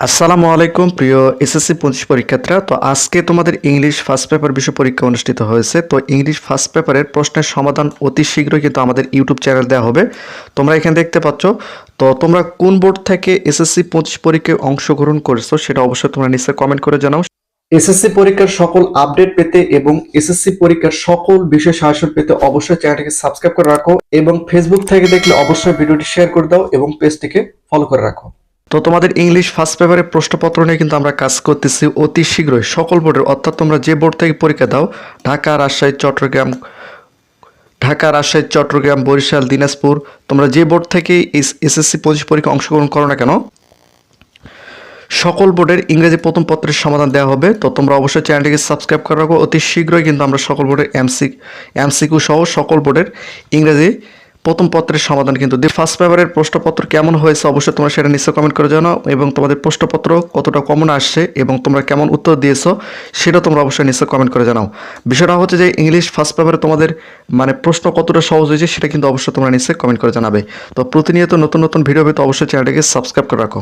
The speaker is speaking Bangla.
আসসালামু আলাইকুম, প্রিয় এসএসসি পঁচিশ পরীক্ষার্থীরা। তো আজকে তোমাদের ইংলিশ ফার্স্ট পেপার বিষয় পরীক্ষা অনুষ্ঠিত হয়েছে। তো ইংলিশ ফার্স্ট পেপারের প্রশ্নের সমাধান অতি শীঘ্রই কিন্তু আমাদের ইউটিউব চ্যানেল দেওয়া হবে। তোমরা এখানে দেখতে পাচ্ছ, তো তোমরা কোন বোর্ড থেকে এসএসসি পঁচিশ পরীক্ষায় অংশগ্রহণ করেছ সেটা অবশ্যই তোমরা নিশ্চয়ই কমেন্ট করে জানাও। এসএসসি পরীক্ষার সকল আপডেট পেতে এবং এসএসসি পরীক্ষার সকল বিষয় সাহায্য পেতে অবশ্যই চ্যানেলটিকে সাবস্ক্রাইব করে রাখো এবং ফেসবুক থেকে দেখলে অবশ্যই ভিডিওটি শেয়ার করে দাও এবং পেজটিকে ফলো করে রাখো। তো তোমাদের ইংলিশ ফার্স্ট পেপারের প্রশ্নপত্র নিয়ে কিন্তু আমরা কাজ করতেছি অতি শীঘ্রই। সকল বোর্ডের, অর্থাৎ তোমরা যে বোর্ড থেকে পরীক্ষা দাও, ঢাকা, রাজশাহী, চট্টগ্রাম, ঢাকা, রাজশাহী, চট্টগ্রাম, বরিশাল, দিনাজপুর, তোমরা যে বোর্ড থেকে এসএসসি পঁচিশ পরীক্ষা অংশগ্রহণ করো না কেন, সকল বোর্ডের ইংরেজি প্রথম পত্রের সমাধান দেওয়া হবে। তো তোমরা অবশ্যই চ্যানেলটিকে সাবস্ক্রাইব করে রাখো। অতি শীঘ্রই কিন্তু আমরা সকল বোর্ডের এমসি এমসিকিউ সহ সকল বোর্ডের ইংরেজি প্রথম পত্রের সমাধান কিন্তু দি ফার্স্ট পেপারের প্রশ্নপত্র কেমন হয়েছে অবশ্যই তোমরা সেটা নিশ্চয় কমেন্ট করে জানাও এবং তোমাদের প্রশ্নপত্র কতটা কমন আসছে এবং তোমরা কেমন উত্তর দিয়েছ সেটা তোমরা অবশ্যই নিশ্চয় কমেন্ট করে জানাও। বিষয়টা হচ্ছে যে ইংলিশ ফার্স্ট পেপারে তোমাদের মানে প্রশ্ন কতটা সহজ হয়েছে সেটা কিন্তু অবশ্যই তোমরা নিশ্চয় কমেন্ট করে জানাবে। তো প্রতিনিয়ত নতুন নতুন ভিডিও পেতে অবশ্যই চ্যানেলটিকে সাবস্ক্রাইব করে রাখো।